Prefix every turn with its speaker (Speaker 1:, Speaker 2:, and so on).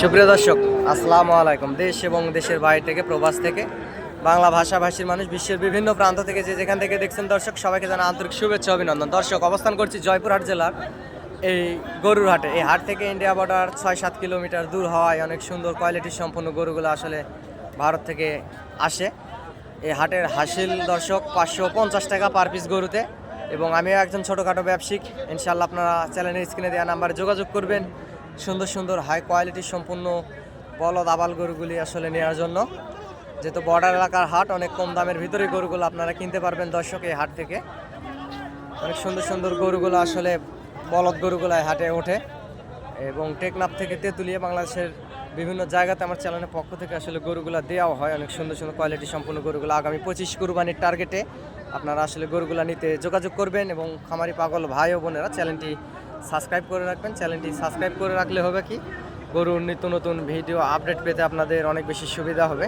Speaker 1: সুপ্রিয় দর্শক, আসসালামু আলাইকুম। দেশ এবং দেশের বাইরে থেকে, প্রবাস থেকে বাংলা ভাষাভাষীর মানুষ বিশ্বের বিভিন্ন প্রান্ত থেকে যে যেখান থেকে দেখছেন দর্শক, সবাইকে জানা আন্তরিক শুভেচ্ছা, অভিনন্দন। দর্শক, অবস্থান করছি জয়পুরহাট জেলার এই গরুর হাটে এই হাট থেকে ইন্ডিয়া বর্ডার ছয় সাত কিলোমিটার দূর হওয়ায় অনেক সুন্দর কোয়ালিটি সম্পন্ন গরুগুলো আসলে ভারত থেকে আসে। এই হাটের হাসিল দর্শক, পাঁচশো পঞ্চাশ টাকা পার পিস গরুতে। এবং আমিও একজন ছোটোখাটো ব্যবসায়িক। ইনশাল্লাহ আপনারা চ্যানেলের স্ক্রিনে দেওয়া নাম্বারে যোগাযোগ করবেন। সুন্দর সুন্দর হাই কোয়ালিটি সম্পূর্ণ বলদ আবাল গরুগুলি আসলে নেওয়ার জন্য। যেহেতু বর্ডার এলাকার হাট, অনেক কম দামের ভিতরে গরুগুলো আপনারা কিনতে পারবেন দর্শক এই হাট থেকে। অনেক সুন্দর সুন্দর গরুগুলো আসলে বলদ গরুগুলো হাটে ওঠে। এবং টেকনাফ থেকে তেঁতুলিয়া বাংলাদেশের বিভিন্ন জায়গাতে আমার চ্যানেলের পক্ষ থেকে আসলে গরুগুলো দেওয়া হয়। অনেক সুন্দর সুন্দর কোয়ালিটি সম্পূর্ণ গরুগুলো আগামী পঁচিশ কুরবানির টার্গেটে আপনারা আসলে গরুগুলো নিতে যোগাযোগ করবেন এবং খামারি পাগল ভাই ও বোনেরা চ্যানেলটি সাবস্ক্রাইব করে রাখবেন। চ্যানেলটি সাবস্ক্রাইব করে রাখলে হবে কি? গরুর নিত্য নতুন ভিডিও আপডেট পেতে আপনাদের অনেক বেশি সুবিধা হবে।